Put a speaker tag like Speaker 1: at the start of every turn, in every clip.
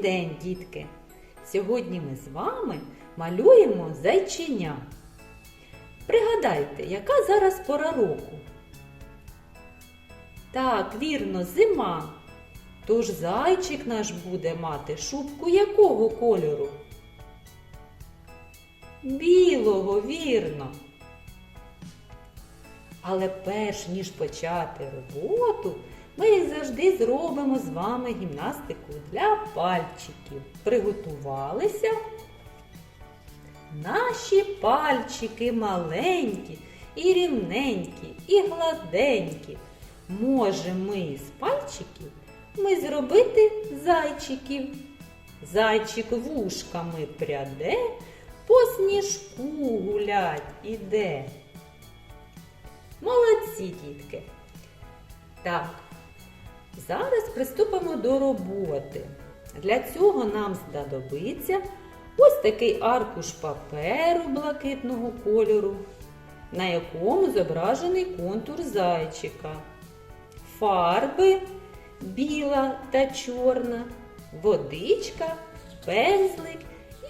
Speaker 1: дітки! Сьогодні ми з вами малюємо зайченя. Пригадайте, яка зараз пора року? Так, вірно, зима. Тож зайчик наш буде мати шубку якого кольору? Білого, вірно. Але перш ніж почати роботу, ми завжди зробимо з вами гімнастику для пальчиків. Приготувалися? Наші пальчики маленькі і рівненькі, і гладенькі. Може ми із пальчиків ми зробити зайчиків. Зайчик вушками пряде, по сніжку гулять іде. Молодці, дітки! Так, зараз приступимо до роботи. Для цього нам знадобиться ось такий аркуш паперу блакитного кольору, на якому зображений контур зайчика, фарби біла та чорна, водичка, пензлик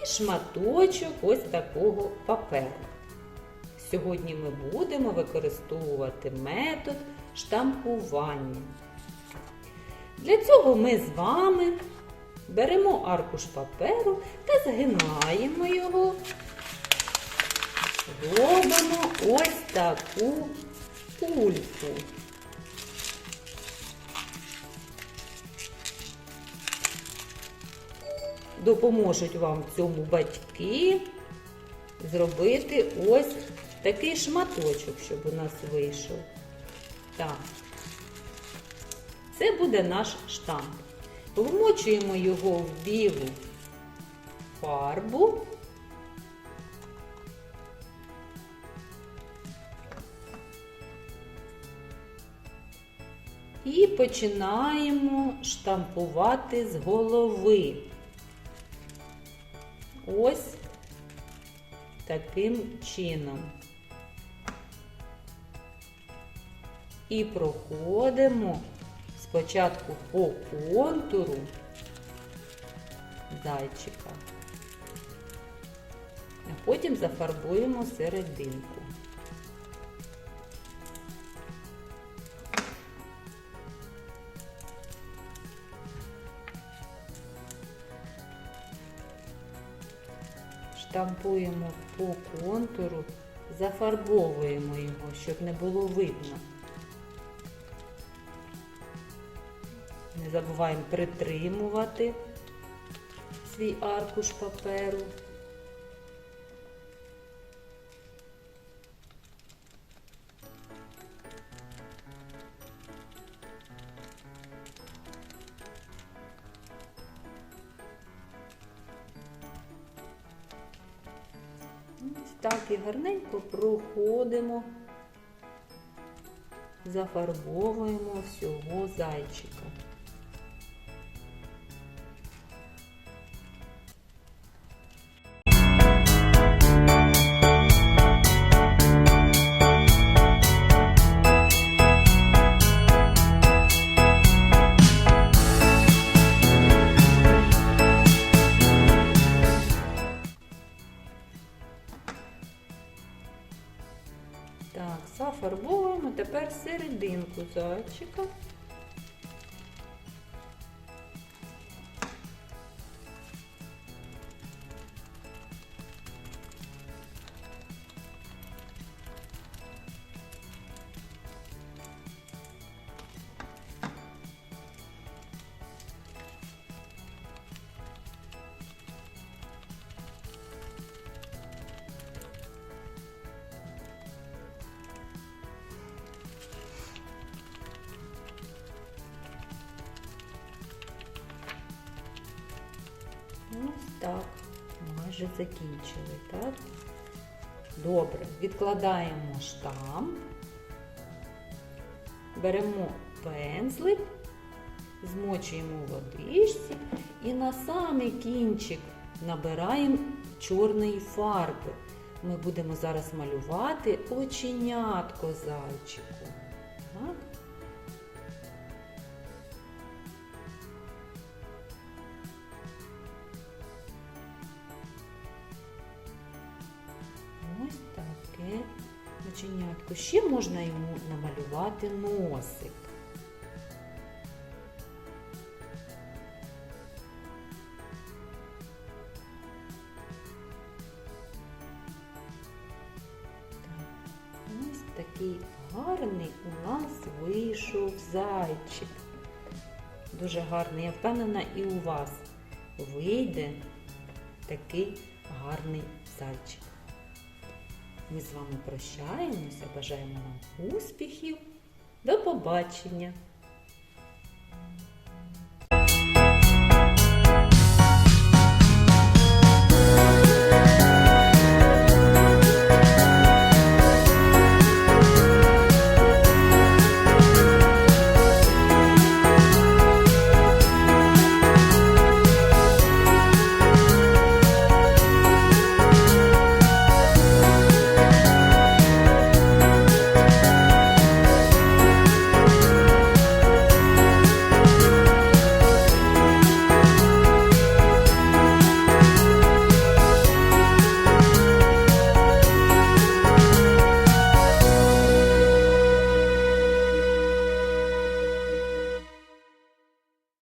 Speaker 1: і шматочок ось такого паперу. Сьогодні ми будемо використовувати метод штампування. Для цього ми з вами беремо аркуш паперу та згинаємо його, робимо ось таку кульку. Допоможуть вам в цьому батьки зробити ось такий шматочок, щоб у нас вийшов. Так. Це буде наш штамп. Вмочуємо його в білу фарбу. І починаємо штампувати з голови. Ось таким чином. І проходимо спочатку по контуру зайчика, а потім зафарбуємо серединку. Штампуємо по контуру, зафарбовуємо його, щоб не було видно. Не забуваємо притримувати свій аркуш паперу. Так і гарненько проходимо, зафарбовуємо всього зайчика. Так, тепер серединку зайчика. Майже закінчили, так? Добре, відкладаємо штамп, беремо пензлик, змочуємо у водичці і на самий кінчик набираємо чорної фарби. Ми будемо зараз малювати оченятко зайчику. Так? Оченятку. Ще можна йому намалювати носик. Ось такий гарний у нас вийшов зайчик. Дуже гарний. Я впевнена, і у вас вийде такий гарний зайчик. Ми з вами прощаємося, бажаємо вам успіхів. До побачення!